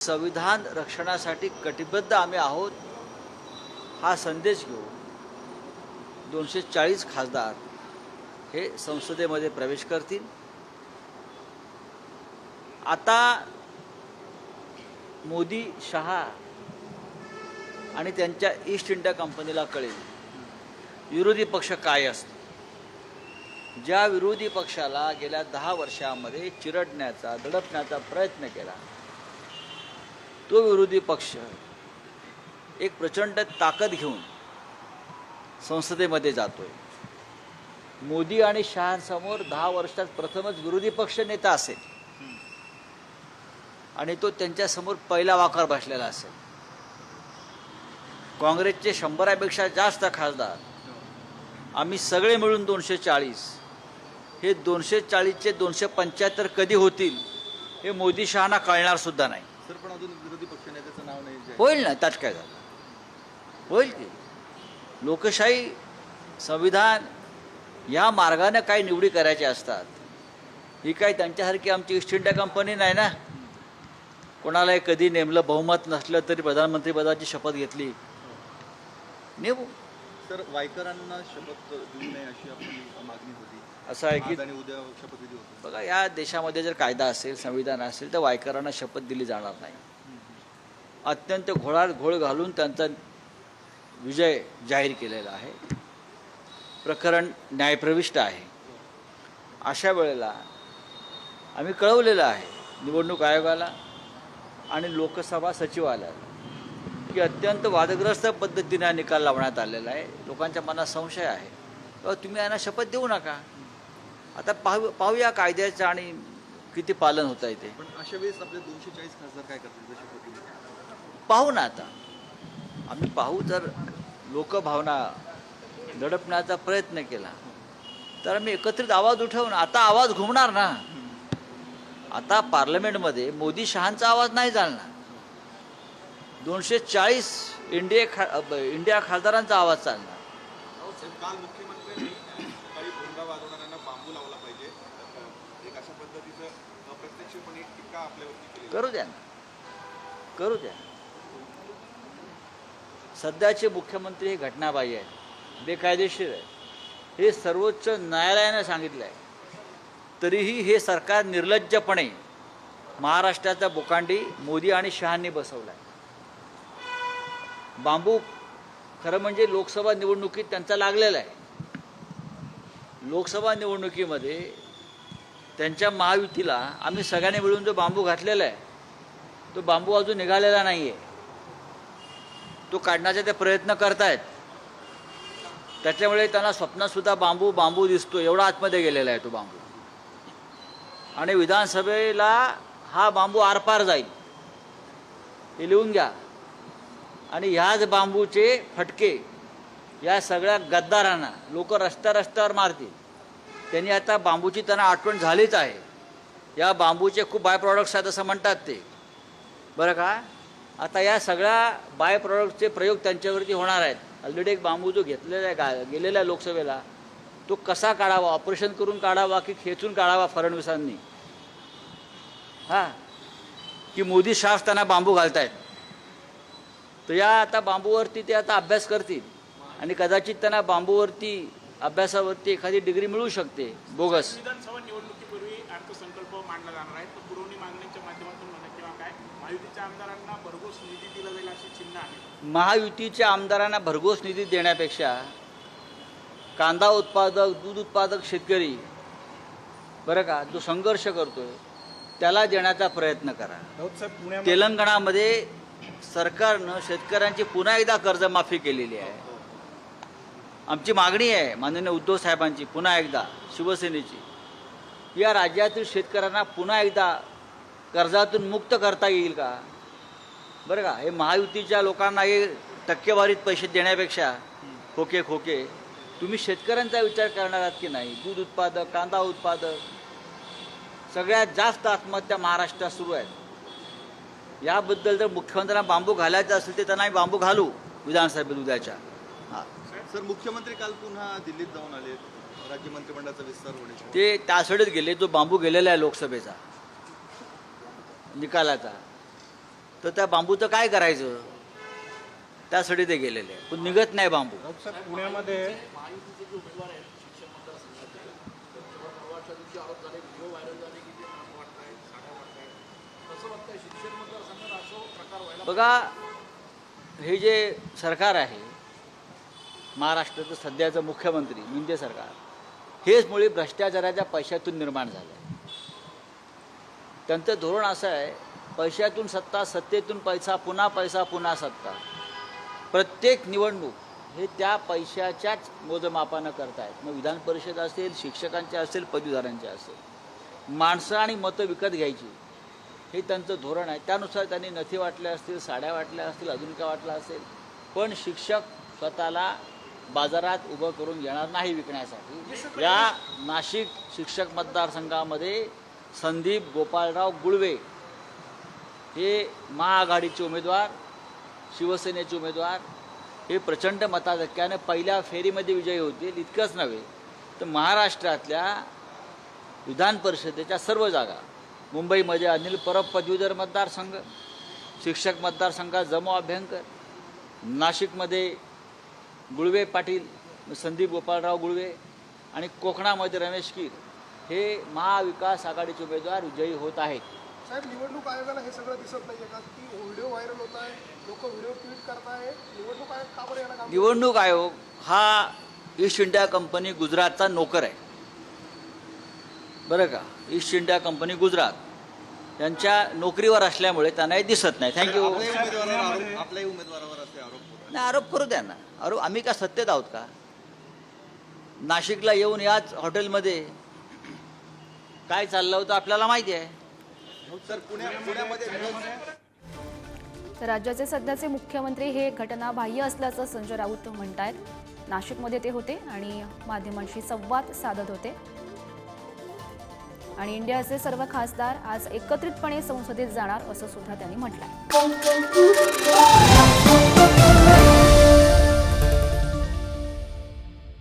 संविधान रक्षणासाठी कटिबद्ध आम्ही आहोत हा संदेश घेऊन दोनशे चाळीस खासदार हे संसदेमध्ये प्रवेश करतील. आता मोदी शहा आणि त्यांच्या ईस्ट इंडिया कंपनीला कळेल विरोधी पक्ष काय असतो ज्या विरोधी पक्षाला गेल्या दहा वर्षामध्ये चिरडण्याचा दडपण्याचा प्रयत्न केला तो विरोधी पक्ष एक प्रचंड ताकद घेऊन संसदेमध्ये जातोय. मोदी आणि शहांसमोर दहा वर्षात प्रथमच विरोधी पक्ष नेता असेल. आणि तो त्यांच्यासमोर पहिला वाकार बसलेला असेल. काँग्रेसचे शंभरापेक्षा जास्त खासदार आम्ही सगळे मिळून दोनशे चाळीस हे दोनशे चाळीसचे दोनशे पंच्याहत्तर कधी होतील हे मोदी शहाना कळणार सुद्धा नाही. सर पण अजून विरोधी पक्षनेत्याचं नाव नाही जाहीर. होईल ना त्यात काय झालं? होईल की? लोकशाही संविधान या मार्गाने काही निवडी करायच्या असतात. ही काय त्यांच्यासारखी आमची ईस्ट इंडिया कंपनी नाही ना? कोणालाही कधी नेमलं बहुमत नसलं तरी प्रधानमंत्रीपदाची शपथ घेतली. नेमू. सर वायकरांना शपथ देऊ नये अशी आपली मागणी होती. असं आहे की आज आणि उद्या शपथविधी होतो. बघा या देशामध्ये जर कायदा असेल संविधान असेल तर वायकरांना शपथ दिली जाणार नाही. अत्यंत घोळात घोळ घालून त्यांचा विजय जाहीर केलेला आहे. प्रकरण न्यायप्रविष्ट आहे. अशा वेळेला आम्ही कळवलेलं आहे निवडणूक आयोगाला आणि लोकसभा सचिवालयाला की अत्यंत वादग्रस्त पद्धतीने हा निकाल लावण्यात आलेला आहे. लोकांच्या मनात संशय आहे. तुम्ही यांना शपथ देऊ नका. आता पाहू पाहूया कायद्याचं आणि किती पालन होत आहे ते. पण अशा वेळेस आपले दोनशे चाळीस खासदार काय करतील जर पाहू ना आता. आम्ही पाहू तर लोकभावना दडपण्याचा प्रयत्न केला तर आम्ही एकत्रित आवाज उठवून आता आवाज घुमणार ना. आता पार्लमेंटमध्ये मोदी शहांचा आवाज नाही चालणार दोनशे चाळीस इंडिया खा इंडिया खासदारांचा आवाज चालणार काल मुख्यमंत्र्यांनी करू द्या ना. करू द्या. सध्याचे मुख्यमंत्री हे घटनाबाह्य आहेत. बेकायदेशीर आहे हे सर्वोच्च न्यायालयानं सांगितलं आहे तरीही हे सरकार निर्लज्जपणे महाराष्ट्राचा बोकांडी मोदी आणि शहांनी बसवला आहे बांबू खरं म्हणजे लोकसभा निवडणुकीत त्यांचा लागलेला आहे. लोकसभा निवडणुकीमध्ये त्यांच्या महायुतीला आम्ही सगळ्यांनी मिळून जो बांबू घातलेला आहे तो बांबू अजून निघालेला नाही आहे तो काढण्याचा ते प्रयत्न करतायत. त्याच्यामुळे त्यांना स्वप्नातसुद्धा बांबू बांबू दिसतो एवढा आतमध्ये गेलेला आहे तो बांबू. आणि विधानसभेला हा बांबू आरपार जाईल. हे लिहून घ्या. आणि ह्याच बांबूचे फटके या सगळ्या गद्दारांना लोक रस्त्या रस्त्यावर मारतील. त्यांनी आता बांबूची त्यांना आठवण झालीच आहे. या बांबूचे खूप बाय प्रॉडक्ट्स आहेत असं म्हणतात ते. बरं का? आता या सगळ्या बाय प्रॉडक्टचे प्रयोग त्यांच्यावरती होणार आहेत. ऑलरेडी एक बांबू जो घेतलेला आहे गा गेलेला आहे लोकसभेला तो कसा काढावा? ऑपरेशन करून काढावा की खेचून काढावा फडणवीसांनी? हां? की मोदी शास त्यांना बांबू घालतायत. तर या आता बांबूवरती ते आता अभ्यास करतील. आणि कदाचित त्यांना बांबूवरती अभ्यासावरती एखादी डिग्री मिळू शकते बोगस. विधानसभा निवडणुकीपूर्वी अर्थसंकल्प मांडला जाणार आहे. तर पुरवणी मागण्यांच्या माध्यमातून म्हणा किंवा काय महायुतीच्या आमदारांना भरघोस निधी दिला जाईल अशी चिन्ह आहे. महायुतीच्या आमदारांना भरघोस निधी देण्यापेक्षा कांदा उत्पादक दूध उत्पादक शेतकरी बरं का जो संघर्ष करतोय त्याला देण्याचा प्रयत्न करा. तेलंगणामध्ये सरकारनं शेतकऱ्यांची पुन्हा एकदा कर्जमाफी केलेली आहे. आमची मागणी आहे माननीय उद्धव साहेबांची पुन्हा एकदा शिवसेनेची. या राज्यातील शेतकऱ्यांना पुन्हा एकदा कर्जातून मुक्त करता येईल का? बरं का हे महायुतीच्या लोकांना हे टक्केवारीत पैसे देण्यापेक्षा खोके खोके. तुम्ही शेतकऱ्यांचा विचार करणार आहात की नाही? दूध उत्पादक कांदा उत्पादक सगळ्यात जास्त आत्महत्या महाराष्ट्रात सुरू आहेत. याबद्दल जर मुख्यमंत्र्यांना बांबू घालायचा असेल तर त्यांना बांबू घालू विधानसभेत उद्याच्या. हां सर मुख्यमंत्री काल पुन्हा दिल्लीत जाऊन आले. राज्य मंत्रिमंडळाचा विस्तार होण्याची ते त्यासाठीच गेले जो बांबू गेलेला आहे लोकसभेचा. निकालाचा. तर त्या बांबूचं काय करायचं? त्यासाठी ते गेलेले. आहे. पण निघत नाही बांबू. पुण्यामध्ये ते बघा हे जे सरकार आहे महाराष्ट्राचं सध्याचं मुख्यमंत्री मिंदे सरकार हेच मुळे भ्रष्टाचाराच्या पैशातून निर्माण झालं आहे त्यांचं धोरण असं आहे पैशातून सत्ता सत्तेतून पैसा पुन्हा पैसा पुन्हा सत्ता. प्रत्येक निवडणूक हे त्या पैशाच्याच मोजमापानं करतायत. मग विधान परिषद असेल शिक्षकांचे असेल पदवीधरांचे असेल. माणसं आणि मतं विकत घ्यायची हे त्यांचं धोरण आहे. त्यानुसार त्यांनी नथी वाटल्या असतील साड्या वाटल्या असतील अजून काय वाटलं असेल पण शिक्षक स्वतःला बाजारात उभं करून घेणार नाही विकण्यासाठी. या नाशिक शिक्षक मतदारसंघामध्ये संदीप गोपाळराव गुळवे हे महाआघाडीचे उमेदवार शिवसेनेचे उमेदवार हे प्रचंड मताधिक्याने पहिल्या फेरीमध्ये विजयी होतील इतकंच नव्हे तर महाराष्ट्रातल्या विधान परिषदेच्या सर्व जागा मुंबईमध्ये अनिल परब पदवीधर मतदारसंघ शिक्षक मतदारसंघात जमो अभ्यंकर नाशिकमध्ये गुळवे पाटील संदीप गोपाळराव गुळवे आणि कोकणामध्ये रमेश कीर हे महाविकास आघाडीचे उमेदवार विजयी होत आहेत. साहेब निवडणूक आयोगाला हे सगळं दिसत नाहीये का? की व्हिडिओ व्हायरल होत आहे लोक व्हिडिओ ट्विट करताय. निवडणूक आयोग का बरं याला निवडणूक आयोग हा ईस्ट इंडिया कंपनी गुजरातचा नोकर आहे. बरं का? East India Company Gujarat. यांच्या नोकरीवर असल्यामुळे त्यांना हे दिसत नाही. थँक्यू आपल्याही उमेदवारावर असे आरोप. नाही आरोप करू द्या ना. आरोप आम्ही का सत्तेत आहोत का? नाशिकला येऊन याच हॉटेलमध्ये काय चाललं होतं आपल्याला माहिती आहे? सर पुण्या पुण्यामध्ये तर राज्याचे सध्याचे मुख्यमंत्री हे घटना बाह्य असल्याचं संजय राऊत म्हणतायत. नाशिकमध्ये ते होते आणि माध्यमांशी संवाद साधत होते. आणि इंडियाचे सर्व खासदार आज एकत्रितपणे संसदेत जाणार असं सुद्धा त्यांनी म्हटलंय.